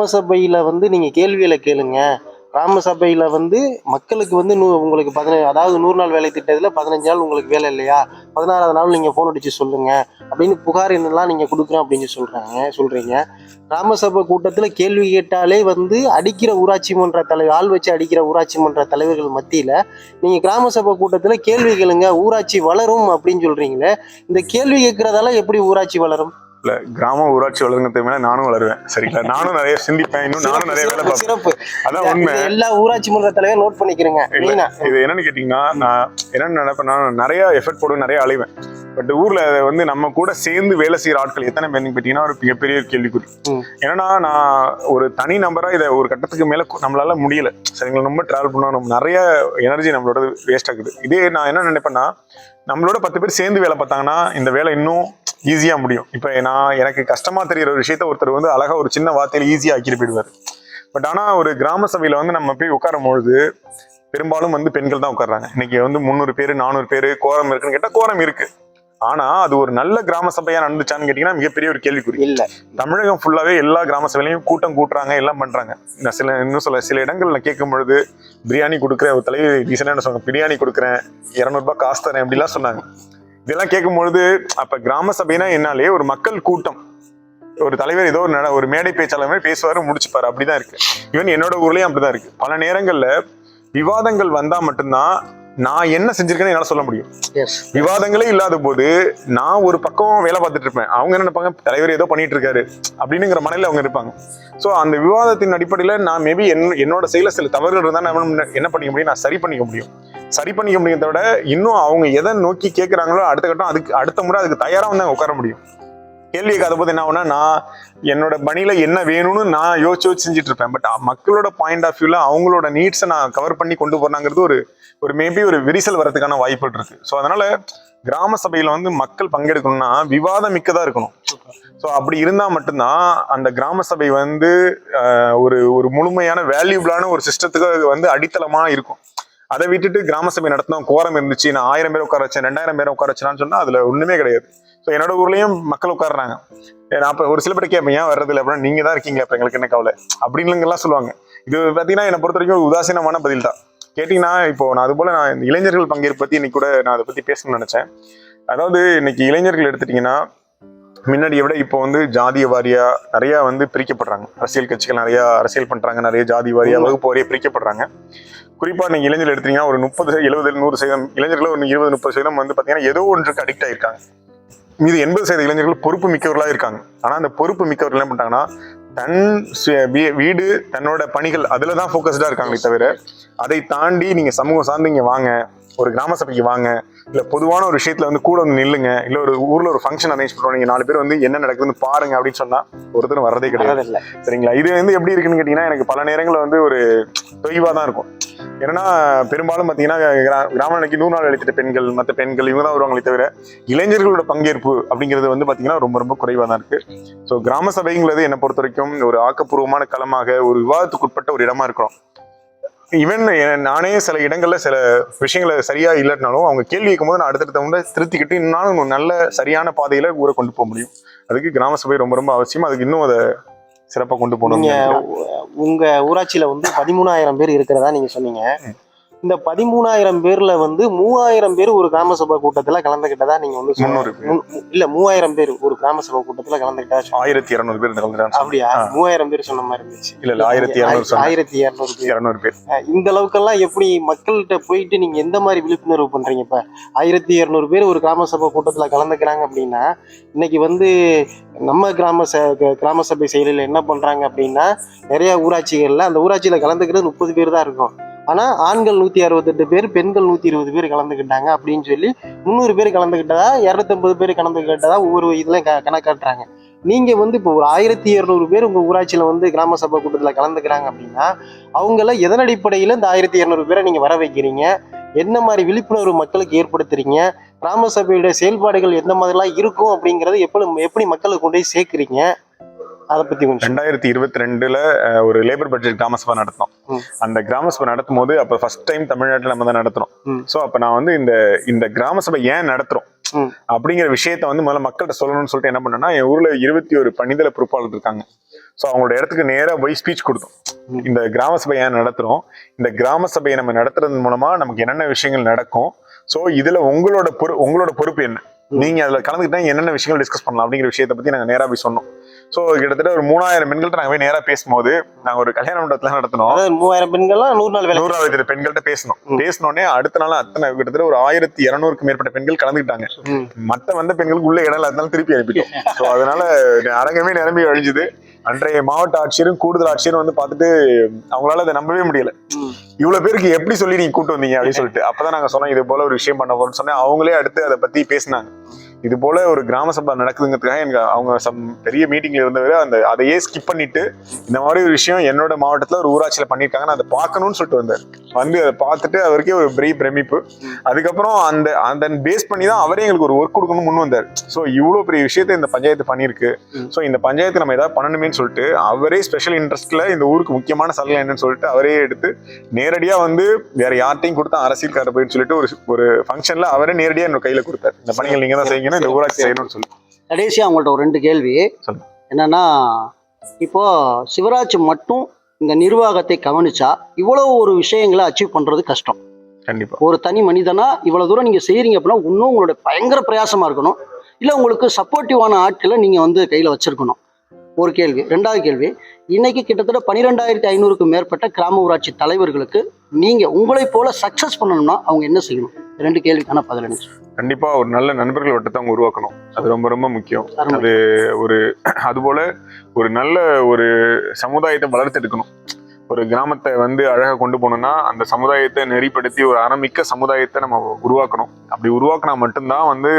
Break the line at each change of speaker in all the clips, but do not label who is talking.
கிராமசபையில் வந்து நீங்கள் கேள்வியில் கேளுங்க. கிராமசபையில் வந்து மக்களுக்கு வந்து நூ உங்களுக்கு பதினஞ்சு அதாவது நூறு நாள் வேலை திட்டத்தில் பதினஞ்சு நாள் உங்களுக்கு வேலை இல்லையா? பதினாறாவது நாள் நீங்கள் ஃபோன் அடித்து சொல்லுங்கள் அப்படின்னு புகார் என்னெல்லாம் நீங்கள் கொடுக்குறோம் அப்படின்னு சொல்கிறாங்க சொல்கிறீங்க கிராம சபை கேள்வி கேட்டாலே வந்து அடிக்கிற ஊராட்சி மன்ற தலைவர் ஆள் வச்சு அடிக்கிற ஊராட்சி மன்ற தலைவர்கள் மத்தியில் நீங்கள் கிராம சபை கேள்வி கேளுங்க. ஊராட்சி வளரும் அப்படின்னு சொல்கிறீங்களே இந்த கேள்வி கேட்குறதால எப்படி ஊராட்சி வளரும்?
இல்ல கிராம ஊராட்சி வளருங்கிறது மேல நானும் வளருவேன். சரிங்களா? நானும் நிறைய சிந்திப்பேன். இன்னும் நானும் நிறைய வேலை பார்ப்பேன். அதான் உண்மை.
இது எல்லா ஊராட்சி மன்ற தலைவர் நோட் பண்ணிக்கிறேங்க
இது என்னன்னு கேட்டீங்கன்னா நான் என்ன நினைப்பேன் நான் நிறைய எஃபர்ட் போடுவேன் நிறைய அலைவேன். பட் ஊர்ல வந்து நம்ம கூட சேர்ந்து வேலை செய்யற ஆட்கள் எத்தனை பேர் கேட்டீங்கன்னா ஒரு மிகப்பெரிய கேள்விக்குறி. ஏன்னா நான் ஒரு தனி நபரா இதை ஒரு கட்டத்துக்கு மேல நம்மளால முடியல. சரிங்களா? ரொம்ப டிராவல் பண்ணா நம்ம நிறைய எனர்ஜி நம்மளோட வேஸ்ட் ஆகுது. இதே நான் என்ன நினைப்பேன்னா நம்மளோட பத்து பேர் சேர்ந்து வேலை பார்த்தாங்கன்னா இந்த வேலை இன்னும் ஈஸியாக முடியும். இப்போ நான் எனக்கு கஷ்டமாக தெரிகிற ஒரு விஷயத்த ஒருத்தர் வந்து அழகாக ஒரு சின்ன வார்த்தையில் ஈஸியாக ஆக்கிட்டு போயிடுவாரு. பட் ஆனால் ஒரு கிராம சபையில் வந்து நம்ம போய் உட்காரும் பொழுது பெரும்பாலும் வந்து பெண்கள் தான் உட்கார்றாங்க. இன்னைக்கு வந்து முந்நூறு பேர் நானூறு பேர் கோரம் இருக்குன்னு கேட்டால் கோரம் இருக்குது ஆனா அது ஒரு நல்ல கிராம சபையா நடந்துச்சான்னு கேட்டீங்கன்னா மிகப்பெரிய ஒரு கேள்விக்குறி.
இல்ல.
தமிழகம் ஃபுல்லாவே எல்லா கிராம சபையிலையும் கூட்டம் கூட்டுறாங்க எல்லாம் பண்றாங்க. நான் சில இன்னும் சொல்ல சில இடங்கள்ல கேட்கும் பொழுது பிரியாணி கொடுக்குறேன் ஒரு தலைவர் ரீசெண்டாக என்ன சொன்னாங்க பிரியாணி கொடுக்குறேன் இரநூறுபா காசு தரேன் அப்படிலாம் சொன்னாங்க. இதெல்லாம் கேட்கும் பொழுது அப்ப கிராம சபைனா என்னாலே ஒரு மக்கள் கூட்டம். ஒரு தலைவர் ஏதோ ஒரு நட ஒரு மேடை பேச்சாளர் மாதிரி பேசுவாரு முடிச்சுப்பாரு. அப்படிதான் இருக்கு. ஈவன் என்னோட ஊர்லயும் அப்படிதான் இருக்கு. பல நேரங்கள்ல விவாதங்கள் வந்தா மட்டும்தான் நான் என்ன செஞ்சிருக்கேன்னு என்னால சொல்ல முடியும். விவாதங்களே இல்லாத போது நான் ஒரு பக்கம் வேலை பார்த்துட்டு இருப்பேன். அவங்க என்ன நினைப்பாங்க? தலைவர் ஏதோ பண்ணிட்டு இருக்காரு. அப்படிங்கிற மனநில அவங்க இருப்பாங்க. ஸோ அந்த விவாதத்தின் அடிப்படையில் நான் மேபி என்னோட செயல சில தவறுகள் இருந்தால் நான் என்ன பண்ணிக்க முடியும்? நான் சரி பண்ணிக்க முடியும். சரி பண்ணிக்க முடியுறத விட இன்னும் அவங்க எதை நோக்கி கேட்குறாங்களோ அடுத்த கட்டம் அதுக்கு அடுத்த முறை அதுக்கு தயாராக வந்து உட்கார முடியும். கேள்வி கேட்காத போது என்ன ஆகும்னா நான் என்னோட பணியில என்ன வேணும்னு நான் யோசிச்சு யோசிச்சு செஞ்சுட்டு இருப்பேன். பட் மக்களோட பாயிண்ட் ஆஃப் வியூல அவங்களோட நீட்ஸை நான் கவர் பண்ணி கொண்டு போறாங்கிறது ஒரு ஒரு மேபி ஒரு விரிசல் வரதுக்கான வாய்ப்புகள் இருக்கு. ஸோ அதனால கிராம சபையில வந்து மக்கள் பங்கெடுக்கணும்னா விவாதம் மிக்கதா இருக்கணும். ஸோ அப்படி இருந்தால் மட்டும்தான் அந்த கிராம சபை வந்து ஒரு ஒரு முழுமையான வேல்யூபிளான ஒரு சிஸ்டத்துக்கு வந்து அடித்தளமாக இருக்கும். அதை விட்டுட்டு கிராம சபை நடத்தினோம் கோரம் இருந்துச்சு நான் ஆயிரம் பேர் உட்கார வச்சேன் ரெண்டாயிரம் பேர் உட்கார வச்சேன்னு சொன்னால் அதில் ஒன்றுமே கிடையாது. ஸோ என்னோட ஊர்லயும் மக்கள் உட்காடுறாங்க நான் அப்ப ஒரு சில பேர் கேட்பேன் ஏன் வர்றது இல்லை அப்படின்னா நீங்க தான் இருக்கீங்க அப்ப எங்களுக்கு என்ன கவலை? அப்படின்னுங்கெல்லாம் சொல்லுவாங்க. இது பாத்தீங்கன்னா என்னை பொறுத்த வரைக்கும் ஒரு உதாசீனமான பதில் தான். கேட்டீங்கன்னா இப்போ நான் அது போல நான் இளைஞர்கள் பங்கேற்பு பத்தி இன்னைக்கு கூட நான் அதை பத்தி பேசணும்னு நினைச்சேன். அதாவது இன்னைக்கு இளைஞர்கள் எடுத்துட்டீங்கன்னா முன்னாடியை விட இப்போ வந்து ஜாதிய வாரியா நிறைய வந்து பிரிக்கப்படுறாங்க. அரசியல் கட்சிகள் நிறைய அரசியல் பண்றாங்க. நிறைய ஜாதி வாரியா வகுப்பு வாரியா பிரிக்கப்படுறாங்க. குறிப்பா நீங்க இளைஞர்கள் எடுத்தீங்கன்னா ஒரு முப்பது எழுபது நூறு சதவீதம் இளைஞர்கள் ஒரு இருபது முப்பது சதவீதம் வந்து பாத்தீங்கன்னா ஏதோ ஒன்றுக்கு அடிக்ட் ஆயிருக்காங்க. மீது எண்பது சதவீத இளைஞர்கள் பொறுப்பு மிக்கவர்களாக இருக்காங்க. ஆனால் அந்த பொறுப்பு மிக்கவர்கள் என்ன பண்ணிட்டாங்கன்னா தன் வீடு தன்னோட பணிகள் அதில் தான் ஃபோக்கஸ்டாக இருக்காங்களே தவிர அதை தாண்டி நீங்கள் சமூகம் சார்ந்து இங்கே வாங்க ஒரு கிராம சபைக்கு வாங்க இல்ல பொதுவான ஒரு விஷயத்துல வந்து கூட வந்து நில்லுங்க இல்ல ஒரு ஊர்ல ஒரு ஃபங்க்ஷன் அரேஞ்ச் பண்றோம் நீங்க நாலு பேர் வந்து என்ன நடக்குதுன்னு பாருங்க அப்படின்னு சொன்னா ஒருத்தரும் வரதே கிடையாது.
இல்ல
சரிங்களா? இது வந்து எப்படி இருக்குன்னு கேட்டீங்கன்னா எனக்கு பல நேரங்கள்ல வந்து ஒரு தொய்வா தான் இருக்கும். ஏன்னா பெரும்பாலும் பார்த்தீங்கன்னா கிரா- கிராம நிலைக்கு நூறு நாள் அழைத்திட்ட பெண்கள் மற்ற பெண்கள் இவங்க தான் வருவாங்களே தவிர இளைஞர்களோட பங்கேற்பு அப்படிங்கிறது வந்து பார்த்தீங்கன்னா ரொம்ப ரொம்ப குறைவாக தான் இருக்கு. ஸோ கிராம சபைங்கிறது என்னை பொறுத்த வரைக்கும் ஒரு ஆக்கப்பூர்வமான களமாக ஒரு விவாதத்துக்குட்பட்ட ஒரு இடமா இருக்கிறோம். ஈவன் நானே சில இடங்கள்ல சில விஷயங்களை சரியா இல்லைனாலும் அவங்க கேள்வி கேட்கும்போது நான் அடுத்தடுத்த திருத்திக்கிட்டு இன்னும் நல்ல சரியான பாதையில ஊரை கொண்டு போக முடியும். அதுக்கு கிராம சபை ரொம்ப ரொம்ப அவசியம். அதுக்கு இன்னும் அதை சிறப்பாக கொண்டு போகணும்
உங்க ஊராட்சியில வந்து பதிமூணாயிரம் பேர் இருக்கிறதா நீங்க சொன்னீங்க. இந்த பதிமூணாயிரம் பேர்ல வந்து மூவாயிரம் பேர் ஒரு கிராம சபை கூட்டத்துல கலந்துகிட்டதா நீங்க வந்து சொன்னீங்க.
முந்நூறு பேர்.
மு- மு- இல்ல மூவாயிரம் பேர் ஒரு கிராம சபை கூட்டத்துல கலந்துகிட்டா.
ஆயிரத்தி இரநூறு பேர் கலந்துட்டாங்க
அப்படியா. மூவாயிரம் பேர் சொன்ன மாதிரி இருந்துச்சு
இல்ல இல்ல ஆயிரத்தி இரநூறு
ஆயிரத்தி இரநூறு பேர்
இரநூறு பேர்
இந்த அளவுக்கெல்லாம் எப்படி மக்கள்கிட்ட போயிட்டு நீங்க எந்த மாதிரி விழிப்புணர்வு பண்றீங்க இப்ப ஆயிரத்தி இரநூறு பேர் ஒரு கிராம சபை கூட்டத்துல கலந்துக்கிறாங்க அப்படின்னா இன்னைக்கு வந்து நம்ம கிராம ச கிராம சபை செயலில் என்ன பண்றாங்க அப்படின்னா நிறைய ஊராட்சிகள்ல அந்த ஊராட்சியில கலந்துக்கிறது முப்பது பேர் தான் இருக்கும் ஆனால் ஆண்கள் நூற்றி அறுபத்தெட்டு பேர் பெண்கள் நூற்றி இருபது பேர் கலந்துக்கிட்டாங்க அப்படின்னு சொல்லி முந்நூறு பேர் கலந்துக்கிட்டதா இரநூத்தம்பது பேர் கலந்துக்கிட்டதா ஒவ்வொரு இதில் க கணக்காட்டுறாங்க. நீங்கள் வந்து இப்போ ஒரு ஆயிரத்தி இரநூறு பேர் உங்கள் ஊராட்சியில் வந்து கிராம சபை கூட்டத்தில் கலந்துக்கிறாங்க அப்படின்னா அவங்கள எதன் அடிப்படையில் இந்த ஆயிரத்தி இரநூறு பேரை நீங்கள் வர வைக்கிறீங்க? என்ன மாதிரி விழிப்புணர்வு மக்களுக்கு ஏற்படுத்துறீங்க? கிராம சபையோட செயல்பாடுகள் எந்த மாதிரிலாம் இருக்கும் அப்படிங்கிறது எப்படி எப்படி மக்களுக்கு கொண்டு போய் சேர்க்குறீங்க? அதை பத்தி கொஞ்சம்
ரெண்டாயிரத்தி இருபத்தி ரெண்டுல ஒரு லேபர் பட்ஜெட் கிராம சபை நடத்தினோம். அந்த கிராம சபை நடத்தும் போது அப்ப ஃபர்ஸ்ட் டைம் தமிழ்நாட்டுல நம்ம தான் நடத்துறோம். சோ அப்ப நான் வந்து இந்த இந்த கிராம சபை ஏன் நடத்துறோம். அப்படிங்கிற விஷயத்த வந்து முதல்ல மக்கள்கிட்ட சொல்லணும்னு சொல்லிட்டு என்ன பண்ணேன்னா என் ஊர்ல இருபத்தி ஒரு பணிதள பொறுப்பாளர் இருக்காங்க. ஸோ அவங்களோட இடத்துக்கு நேரா போய் ஸ்பீச் கொடுத்தோம். இந்த கிராம சபை ஏன் நடத்துறோம்? இந்த கிராம சபையை நம்ம நடத்துறது மூலமா நமக்கு என்னென்ன விஷயங்கள் நடக்கும்? ஸோ இதுல உங்களோட பொறு உங்களோட பொறுப்பு என்ன? நீங்க அதுல கலந்துக்கிட்டா என்னென்ன விஷயங்கள் டிஸ்கஸ் பண்ணலாம் அப்படிங்கிற விஷயத்தை பத்தி நாங்க நேரா போய் சொன்னோம். ஸோ கிட்டத்தட்ட ஒரு மூணாயிரம் பெண்கள்ட்ட நாங்க போய் நேரா பேசும்போது நாங்க ஒரு கல்யாண மண்டபத்துல நடத்தினோம்.
மூவாயிரம் பெண்கள்லாம் நூறு நாள் வேலை
நூறாவது பெண்கள்கிட்ட பேசணும். பேசினோடனே அடுத்த நாள் அத்தனை கிட்டத்தட்ட ஒரு ஆயிரத்தி இருநூறுக்கு மேற்பட்ட பெண்கள் கலந்துக்கிட்டாங்க. மத்த வந்த பெண்களுக்கு உள்ள இடம் இல்லாதனால திருப்பி அனுப்பிட்டோம். ஸோ அதனால அரங்கமே நிரம்பி அழிஞ்சுது. அன்றைய மாவட்ட ஆட்சியரும் கூடுதல் ஆட்சியரும் வந்து பார்த்துட்டு அவங்களால அதை நம்பவே முடியல. இவ்வளவு பேருக்கு எப்படி சொல்லி நீங்க கூட்டு வந்தீங்க அப்படின்னு சொல்லிட்டு. அப்பதான் நாங்க சொன்னோம் இது போல ஒரு விஷயம் பண்ண போறோம்னு சொன்னேன். அவங்களே அடுத்து அதை பத்தி பேசினாங்க. இது போல ஒரு கிராம சபை நடக்குதுங்கிறதுக்காக எனக்கு அவங்க சம் பெரிய மீட்டிங்ல இருந்தவரை அந்த அதையே ஸ்கிப் பண்ணிட்டு இந்த மாதிரி ஒரு விஷயம் என்னோட மாவட்டத்துல ஒரு ஊராட்சியில பண்ணிருக்காங்க நான் அதை பார்க்கணும்னு சொல்லிட்டு வந்தார். வந்து அதை பார்த்துட்டு அவருக்கே ஒரு பெரிய பிரமிப்பு. அதுக்கப்புறம் அந்த அந்த பேஸ் பண்ணி தான் அவரே எங்களுக்கு ஒரு ஒர்க் கொடுக்கணும் முன் வந்தார். ஸோ இவ்வளோ பெரிய விஷயத்தை இந்த பஞ்சாயத்து பண்ணியிருக்கு. ஸோ இந்த பஞ்சாயத்து நம்ம ஏதாவது பண்ணணுமேன்னு சொல்லிட்டு அவரே ஸ்பெஷல் இன்ட்ரெஸ்ட்ல இந்த ஊருக்கு முக்கியமான சலுகை என்னன்னு சொல்லிட்டு அவரே எடுத்து நேரடியா வந்து வேற யார்ட்டையும் கொடுத்தா அரசியல்கார போயின்னு சொல்லிட்டு ஒரு ஒரு ஃபங்க்ஷன்ல அவரே நேரடியா என்னோட கையில கொடுத்தாரு. இந்த பணிகள் நீங்க தான் செய்யணும் இந்த ஊராட்சி செய்யணும்னு சொல்லி.
கடைசியாக அவங்கள்ட்ட ஒரு ரெண்டு கேள்வி. என்னன்னா இப்போ சிவராஜ் மட்டும் இந்த நிர்வாகத்தை கவனிச்சா இவ்வளவு ஒரு விஷயங்களை அச்சீவ் பண்றது கஷ்டம்.
கண்டிப்பா.
ஒரு தனி மனிதனா இவ்வளவு தூரம் நீங்க செய்றீங்க அப்படின்னா இன்னும் உங்களோட பயங்கர பிரயாசமா இருக்கணும். இல்ல உங்களுக்கு சப்போர்ட்டிவான ஆட்களை நீங்க வந்து கையில வச்சிருக்கணும். ஒரு கேள்வி. ரெண்டாவது கேள்வி. இன்னைக்கு கிட்டத்தட்ட பன்னிரெண்டாயிரத்தி ஐநூறுக்கு மேற்பட்ட கிராம ஊராட்சி தலைவர்களுக்கு நீங்க உங்களை போல சக்சஸ் பண்ணணும்னா அவங்க என்ன செய்யணும்? ரெண்டு கேள்விக்கான பதில்
கண்டிப்பா ஒரு நல்ல நண்பர்கள் வட்டத்தை அவங்க உருவாக்கணும். அது ரொம்ப ரொம்ப முக்கியம். அது ஒரு அதுபோல ஒரு நல்ல ஒரு சமுதாயத்தை வளர்த்தெடுக்கணும் ஒரு கிராமத்தை வந்து அழகா கொண்டு போகணும்னா அந்த சமுதாயத்தை நெறிப்படுத்தி ஒரு அறமிக்க சமுதாயத்தை நம்ம உருவாக்கணும். அப்படி உருவாக்கினா மட்டும்தான் வந்து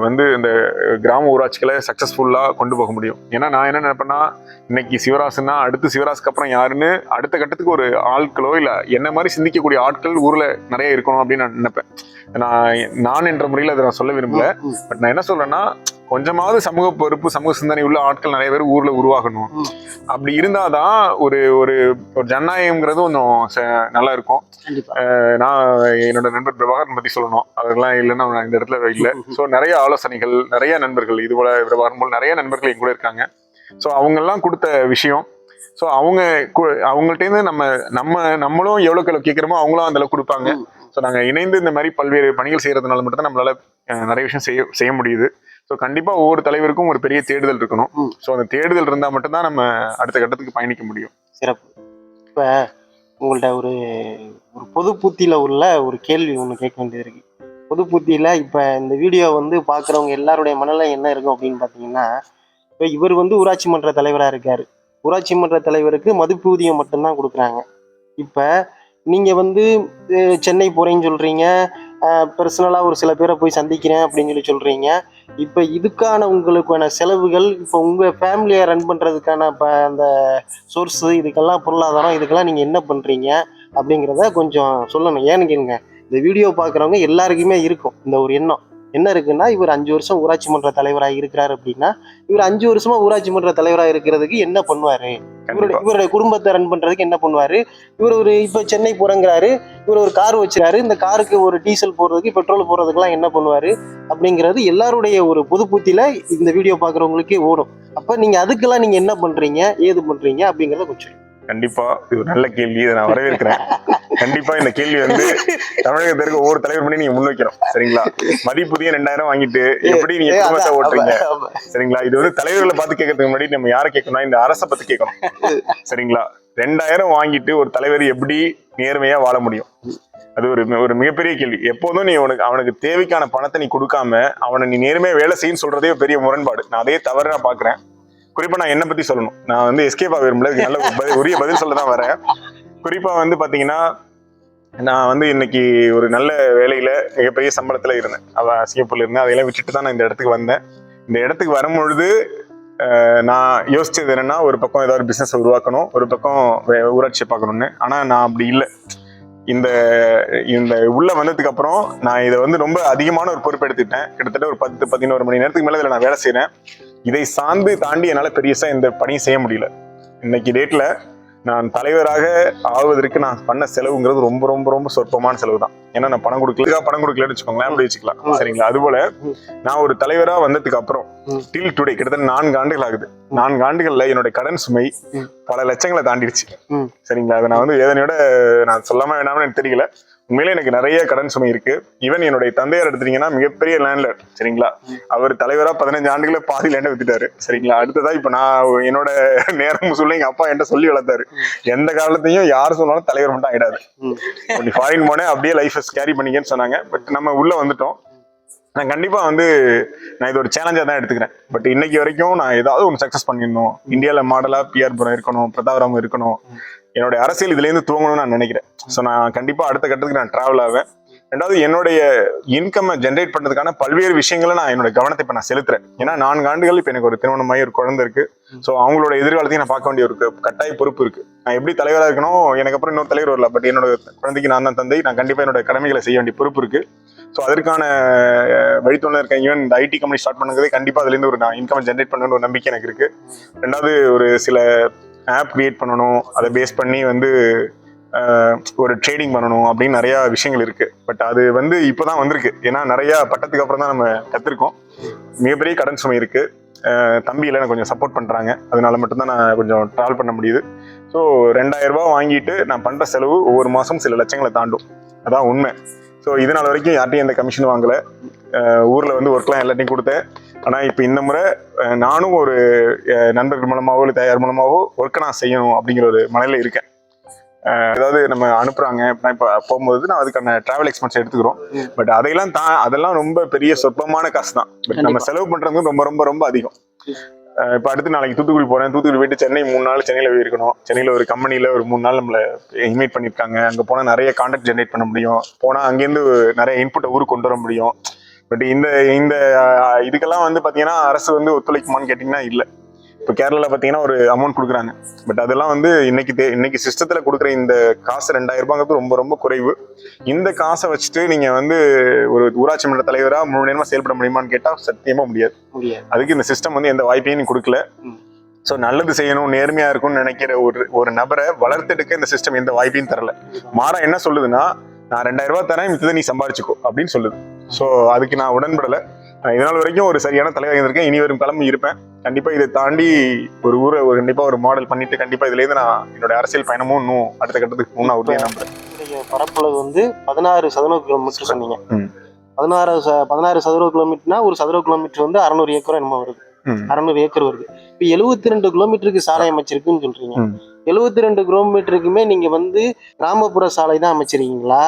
வந்து இந்த கிராம ஊராட்சிகளை சக்சஸ்ஃபுல்லா கொண்டு போக முடியும். ஏன்னா நான் என்ன நினைப்பேன்னா இன்னைக்கு சிவராசுன்னா அடுத்து சிவராசுக்கு அப்புறம் யாருன்னு அடுத்த கட்டத்துக்கு ஒரு ஆட்களோ இல்ல என்ன மாதிரி சிந்திக்கக்கூடிய ஆட்கள் ஊர்ல நிறைய இருக்கணும் அப்படின்னு நான் நினைப்பேன். நான் நான் என்ற முறையில் அதை நான் சொல்ல விரும்பல. பட் நான் என்ன சொல்றேன்னா கொஞ்சமாவது சமூக பொறுப்பு சமூக சிந்தனை உள்ள ஆட்கள் நிறைய பேர் ஊர்ல உருவாகணும். அப்படி இருந்தாதான் ஒரு ஒரு ஒரு ஜனநாயகம்ங்கிறது கொஞ்சம் ச- நல்லா இருக்கும் நான் என்னோட நண்பர் பிரபாகரன் பத்தி சொல்லணும். அதெல்லாம் இல்லைன்னா இந்த இடத்துல இல்ல. ஸோ நிறைய ஆலோசனைகள் நிறைய நண்பர்கள் இது போல பிரபாகரன் போல நிறைய நண்பர்கள் என் கூட இருக்காங்க. ஸோ அவங்கெல்லாம் கொடுத்த விஷயம். ஸோ அவங்க அவங்கள்ட்டேருந்து நம்ம நம்ம நம்மளும் எவ்வளோ கேட்குறோமோ அவங்களும் அந்த அளவுக்கு கொடுப்பாங்க. ஸோ நாங்கள் இணைந்து இந்த மாதிரி பல்வேறு பணிகள் செய்யறதுனால மட்டும் தான் நம்மளால நிறைய விஷயம் செய்ய செய்ய முடியுது. ஸோ கண்டிப்பாக ஒவ்வொரு தலைவருக்கும் ஒரு பெரிய தேடுதல் இருக்கணும். ஸோ அந்த தேடுதல் இருந்தால் மட்டும்தான் நம்ம அடுத்த கட்டத்துக்கு பயணிக்க முடியும்.
சிறப்பு. இப்ப உங்கள்ட்ட ஒரு ஒரு பொது புத்தியில உள்ள ஒரு கேள்வி ஒண்ணு கேட்க வேண்டியது இருக்கு. பொது புத்தியில இப்ப இந்த வீடியோ வந்து பாக்குறவங்க எல்லாருடைய மனநிலை என்ன இருக்கும் அப்படின்னு பாத்தீங்கன்னா இப்ப இவர் வந்து ஊராட்சி மன்ற தலைவரா இருக்காரு. ஊராட்சி மன்ற தலைவருக்கு மதிப்பூதியம் மட்டும்தான் கொடுக்குறாங்க. இப்ப நீங்க வந்து சென்னை போறேன்னு சொல்றீங்க. பர்சனலாக ஒரு சில பேரை போய் சந்திக்கிறேன் அப்படின்னு சொல்லி சொல்கிறீங்க இப்போ இதுக்கான உங்களுக்கான செலவுகள் இப்போ உங்கள் ஃபேமிலியை ரன் பண்ணுறதுக்கான இப்போ அந்த சோர்ஸு இதுக்கெல்லாம் பொருளாதாரம் இதுக்கெல்லாம் நீங்கள் என்ன பண்ணுறீங்க அப்படிங்கிறத கொஞ்சம் சொல்லணும். ஏன்னு கேளுங்க இந்த வீடியோ பார்க்குறவங்க எல்லாருக்குமே இருக்கும் இந்த ஒரு எண்ணம். என்ன இருக்குன்னா இவர் அஞ்சு வருஷம் ஊராட்சி மன்ற தலைவராக இருக்கிறார் அப்படின்னா இவர் அஞ்சு வருஷமா ஊராட்சி மன்ற தலைவராக இருக்கிறதுக்கு என்ன பண்ணுவாரு? இவருடைய இவருடைய குடும்பத்தை ரன் பண்றதுக்கு என்ன பண்ணுவாரு? இவர் ஒரு இப்ப சென்னை போறங்கிறாரு இவர் ஒரு கார் வச்சிருக்காரு இந்த காருக்கு ஒரு டீசல் போடுறதுக்கு பெட்ரோல் போடுறதுக்குலாம் என்ன பண்ணுவாரு? அப்படிங்கிறது எல்லாருடைய ஒரு பொது புத்தியில இந்த வீடியோ பாக்குறவங்களுக்கே ஓடும். அப்ப நீங்க அதுக்கெல்லாம் நீங்க என்ன பண்றீங்க? ஏது பண்றீங்க? அப்படிங்கறத கொஞ்சம்
கண்டிப்பா இது நல்ல கேள்வி இதை நான் வரவேற்கிறேன். கண்டிப்பா இந்த கேள்வி வந்து தமிழகத்திற்கு ஒவ்வொரு தலைவர் பண்ணி நீங்க முன்வைக்கணும். சரிங்களா? மதிப்புதிய ரெண்டாயிரம் வாங்கிட்டு எப்படி நீங்க குடும்பத்தை ஓட்டுறீங்க. சரிங்களா? இது வந்து தலைவர்களை பார்த்து கேட்கறதுக்கு முன்னாடி நம்ம யாரை கேட்கணும்? இந்த அரசை பத்தி கேட்கணும். சரிங்களா? ரெண்டாயிரம் வாங்கிட்டு ஒரு தலைவர் எப்படி நேர்மையா வாழ முடியும்? அது ஒரு ஒரு மிகப்பெரிய கேள்வி. எப்போதும் நீ உனக்கு அவனுக்கு தேவைக்கான பணத்தை நீ கொடுக்காம அவனை நீ நேர்மையா வேலை செய்யன்னு சொல்றதே பெரிய முரண்பாடு. நான் அதே தவறு நான் பாக்குறேன் குறிப்பா நான் என்ன பத்தி சொல்லணும். நான் வந்து எஸ்கேப் ஆக விரும்பல. நல்ல ஒரு உரிய பதில் சொல்ல தான் வரேன். குறிப்பா வந்து பாத்தீங்கன்னா நான் வந்து இன்னைக்கு ஒரு நல்ல வேலையில மிகப்பெரிய சம்பளத்துல இருந்தேன். அவ சிங்கப்பூர்ல இருந்தேன் அதையெல்லாம் விட்டுட்டு தான் நான் இந்த இடத்துக்கு வந்தேன். இந்த இடத்துக்கு வரும்பொழுது நான் யோசிச்சது என்னன்னா ஒரு பக்கம் ஏதாவது பிசினஸ் உருவாக்கணும் ஒரு பக்கம் வே- ஊராட்சி பார்க்கணும்னு. ஆனா நான் அப்படி இல்லை. இந்த இந்த உள்ள வந்ததுக்கு அப்புறம் நான் இதை வந்து ரொம்ப அதிகமான ஒரு பொறுப்பு எடுத்துட்டேன் கிட்டத்தட்ட ஒரு பத்து பதினோரு மணி நேரத்துக்கு மேல இதுல நான் வேலை செய்கிறேன் இதை சார்ந்து தாண்டி என்னால் பெரியசா இந்த பணியும் செய்ய முடியல. இன்னைக்கு டேட்டில் நான் தலைவராக ஆவதற்கு நான் பண்ண செலவுங்கிறது ரொம்ப ரொம்ப ரொம்ப சொற்பமான செலவு தான் ஏன்னா நான் பணம் கொடுக்கல. பணம் கொடுக்கலன்னு வச்சுக்கோங்களேன் அப்படி வச்சுக்கலாம். சரிங்களா? அதுபோல. நான் ஒரு தலைவரா வந்ததுக்கு அப்புறம். டில் டுடே கிட்டத்தட்ட நான்கு ஆண்டுகள் ஆகுது. நான்கு ஆண்டுகள்ல என்னுடைய கடன் சுமை. பல லட்சங்களை தாண்டிடுச்சு. சரிங்களா? அதை நான் வந்து வேதனையோட நான் சொல்லாம வேணாம்னு எனக்கு தெரியல. உண்மையிலே எனக்கு நிறைய கடன் சுமை இருக்கு. ஈவன் என்னுடைய தந்தையார் எடுத்துட்டீங்கன்னா மிகப்பெரிய லேண்ட்லர் சரிங்களா? அவர் தலைவரா பதினஞ்சு ஆண்டுகள பாதி லேண்டை வித்துட்டாரு. சரிங்களா? அடுத்ததா இப்ப நான் என்னோட நேரம் சொல்ல எங்க அப்பா என்கிட்ட சொல்லி வளர்த்தாரு. எந்த காலத்தையும் யார் சொன்னாலும் தலைவர் மட்டும் ஆயிடாது. அப்படி ஃபாரின் போனேன் அப்படியே லைஃப் கேரி பண்ணிக்கன்னு சொன்னாங்க. பட் நம்ம உள்ள வந்துட்டோம். நான் கண்டிப்பா வந்து நான் இது ஒரு சேலஞ்சா தான் எடுத்துக்கிறேன். பட் இன்னைக்கு வரைக்கும் நான் ஏதாவது ஒன்று சக்சஸ் பண்ணிடணும். இந்தியாவில் மாடலா பிஆர் புரம் இருக்கணும் பிரதாபராம் இருக்கணும். என்னுடைய அரசியல் இதுல இருந்து தூங்கணும்னு நான் நினைக்கிறேன். ஸோ நான் கண்டிப்பா அடுத்த கட்டத்துக்கு நான் டிராவல் ஆவேன். ரெண்டாவது என்னுடைய இன்கம் ஜென்ரேட் பண்ணுறதுக்கான பல்வேறு விஷயங்களை நான் என்னோட கவனத்தை இப்போ நான் செலுத்துறேன். ஏன்னா நான்கு ஆண்டுகள் இப்போ எனக்கு ஒரு திருமணமாகி ஒரு குழந்தை இருக்கு. ஸோ அவங்களோட எதிர்காலத்தையும் நான் பார்க்க வேண்டிய ஒரு கட்டாய பொறுப்பு இருக்கு. நான் எப்படி தலைவராக இருக்கணும்? எனக்கு அப்புறம் இன்னொரு தலைவர் வரல. பட் என்னோட குழந்தைக்கு நான் தான் தந்தை. நான் கண்டிப்பாக என்னோட கடமைகளை செய்ய வேண்டிய பொறுப்பு இருக்கு. ஸோ அதற்கான அஹ், வழித்துணையில் இருக்கேன் ஈவன் இந்த ஐடி கம்பெனி ஸ்டார்ட் பண்ணுறதே கண்டிப்பாக அதுலேருந்து ஒரு நான் இன்கம் ஜென்ரேட் பண்ணணும்னு ஒரு நம்பிக்கை எனக்கு இருக்கு. ரெண்டாவது ஒரு சில ஆப் கிரியேட் பண்ணணும். அதை பேஸ் பண்ணி வந்து ஒரு ட்ரேடிங் பண்ணணும் அப்படின்னு நிறைய விஷயங்கள் இருக்கு. பட் அது வந்து இப்போதான் வந்திருக்கு. ஏன்னா நிறைய பட்டத்துக்கு அப்புறம் தான் நம்ம கற்றுருக்கோம் மிகப்பெரிய கடன் சுமை இருக்கு. தம்பியில எனக்கு கொஞ்சம் சப்போர்ட் பண்றாங்க. அதனால மட்டும்தான் நான் கொஞ்சம் ட்ராவல் பண்ண முடியுது. ஸோ ரெண்டாயிரம் ரூபாய் வாங்கிட்டு நான் பண்ற செலவு ஒவ்வொரு மாசம் சில லட்சங்களை தாண்டும். அதான் உண்மை. ஸோ இதனால் வரைக்கும் யார்ட்டையும் எந்த கமிஷன் வாங்கல. ஊரில் ஊர்ல வந்து ஒர்க்லாம் எல்லாத்தையும் கொடுத்தேன். ஆனா இப்போ இந்த முறை நானும் ஒரு நண்பர்கள் மூலமாகவோ இல்லை தயார் மூலமாகவோ ஒர்க்கை நான் செய்யணும் அப்படிங்கிற ஒரு மனநிலை இருக்கேன். ஏதாவது நம்ம அனுப்புறாங்க அப்படின்னா இப்போ போகும்போது நான் அதுக்கான டிராவல் எக்ஸ்பென்ஸ் எடுத்துக்கிறோம். பட் அதையெல்லாம் தான் அதெல்லாம் ரொம்ப பெரிய சொற்பமான காசு தான் பட் நம்ம. செலவு பண்றது ரொம்ப ரொம்ப ரொம்ப அதிகம். இப்போ அடுத்து நாளைக்கு தூத்துக்குடி போறேன். தூத்துக்குடி போயிட்டு சென்னை மூணு நாள் சென்னையில இருக்கணும் சென்னையில ஒரு கம்பெனில ஒரு மூணு நாள் நம்மள இன்வைட் பண்ணிருக்காங்க அங்க போனா நிறைய கான்டாக்ட் ஜென்ரேட் பண்ண முடியும். போனா அங்கேருந்து நிறைய இன்புட்டை ஊருக்கு கொண்டு வர முடியும். பட் இந்த இந்த இதுக்கெல்லாம் வந்து பாத்தீங்கன்னா அரசு வந்து ஒத்துழைக்குமான்னு கேட்டீங்கன்னா இல்ல. இப்போ கேரளால பாத்தீங்கன்னா ஒரு அமௌண்ட் கொடுக்குறாங்க. பட் அதெல்லாம் வந்து இன்னைக்கு தே- இன்னைக்கு சிஸ்டத்துல கொடுக்குற இந்த காசு ரெண்டாயிரம் ரூபாங்கிறது ரொம்ப ரொம்ப குறைவு. இந்த காசை வச்சுட்டு நீங்க வந்து ஒரு ஊராட்சி மன்ற தலைவரா முழு நேரமா செயல்பட முடியுமான்னு கேட்டா சத்தியமா முடியாது. அதுக்கு இந்த சிஸ்டம் வந்து எந்த வாய்ப்பையும் கொடுக்கல. ஸோ நல்லது செய்யணும் நேர்மையா இருக்கும்னு நினைக்கிற ஒரு ஒரு நபரை வளர்த்தெடுக்க இந்த சிஸ்டம் எந்த வாய்ப்பையும் தரல. மாறா என்ன சொல்லுதுன்னா நான் ரெண்டாயிரம் ரூபாய் தரேன் மித்ததை நீ சம்பாரிச்சுக்கோ அப்படின்னு சொல்லுது. ஸோ அதுக்கு நான் உடன்படல. இதனால் வரைக்கும் ஒரு சரியான தலைவர் இருந்திருக்கேன். இனி வரும் கிளம்பி இருப்பேன். கண்டிப்பா இதை தாண்டி ஒரு ஊரை ஒரு கண்டிப்பா ஒரு மாடல் பண்ணிட்டு கண்டிப்பா இதுல இருந்து நான் என்னோட அரசியல் பயணமும் இன்னும் அடுத்த கட்டத்துக்கு முன்னா உறுதியாக நம்புறேன்.
பரப்பளவு வந்து பதினாறு சதுர கிலோமீட்டர் சொன்னீங்க. பதினாறு பதினாறு சதுர கிலோமீட்டர்னா ஒரு சதுர கிலோமீட்டர் வந்து அறநூறு ஏக்கர் என்னமோ வருது. அறநூறு ஏக்கர் வருது. இப்போ எழுபத்தி ரெண்டு கிலோமீட்டருக்கு சாலை அமைச்சிருக்குன்னு சொல்றீங்க. எழுபத்தி ரெண்டு கிலோமீட்டருக்குமே நீங்க வந்து கிராமப்புற சாலை தான் அமைச்சிருக்கீங்களா?